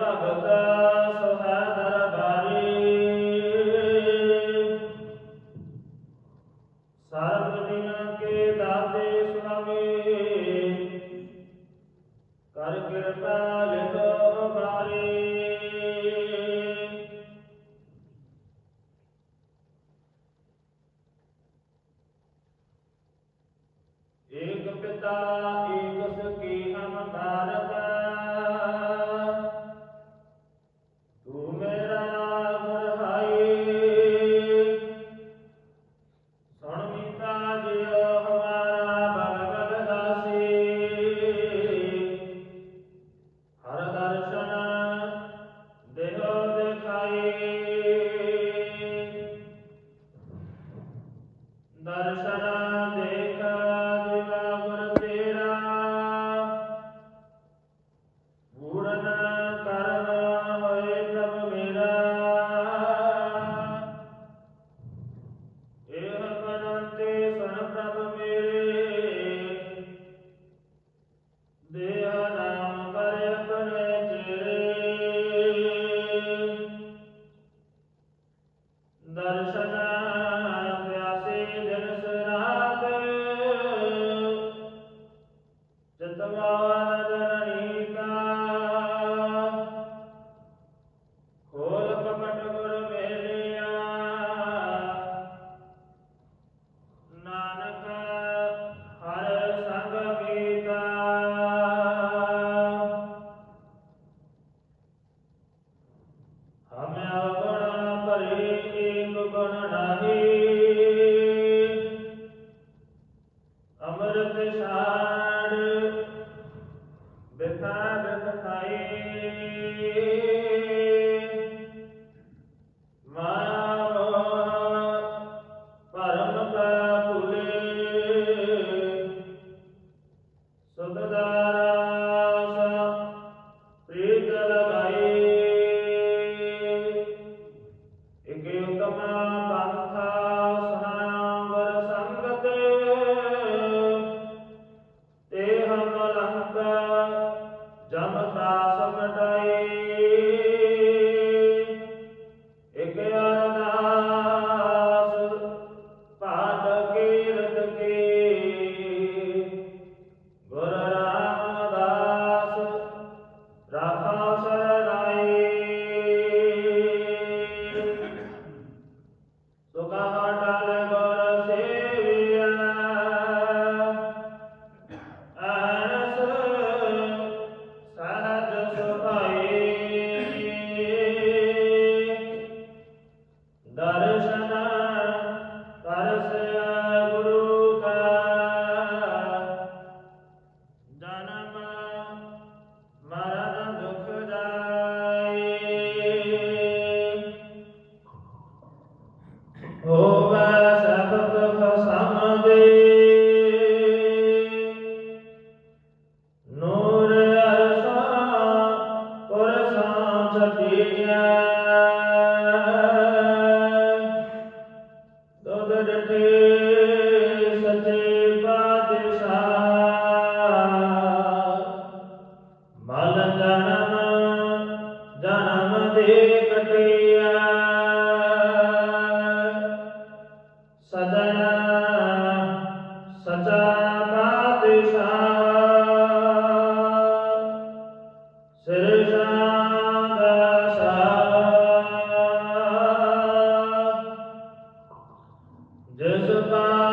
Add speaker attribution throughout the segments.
Speaker 1: Bhagavata हरे एक गण हरे 人生吧。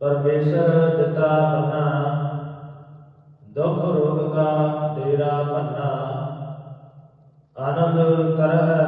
Speaker 1: ਪਰਮੇਸ਼ਰ ਦਿੱਤਾ ਪੰਨਾ ਦੁਖ ਰੋਗ ਕਾ ਤੇਰਾ ਪੰਨਾ ਆਨੰਦ ਕਰਹਿ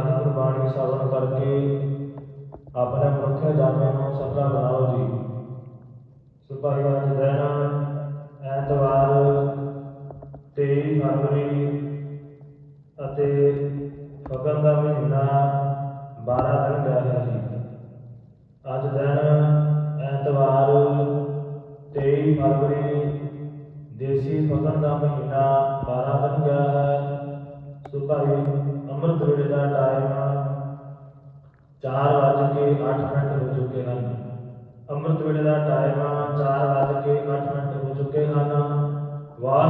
Speaker 1: ਦੀ ਕੁਰਬਾਨੀ ਸਬਰ ਕਰਕੇ ਆਪਣੇ ਮਨੁੱਖੇ ਜਾਮੇ ਨੂੰ ਸਫਲਾ ਬਣਾਓ ਜੀ। ਸੁਪਰਵਾਜ ਰਹਿਣਾ ਐਤਵਾਰ 23 ਫਰਵਰੀ ਅਤੇ ਫਗਨ ਦਾ ਮਹੀਨਾ 12 ਦਿਨ ਰਿਹਾ ਜੀ। ਅੱਜ ਦਿਨ ਐਤਵਾਰ 23 ਫਰਵਰੀ ਟਾਈਮ 4 ਵਜੇ 8 ਮਿੰਟ ਹੋ ਚੁੱਕੇ ਹਨ। ਵਾਹ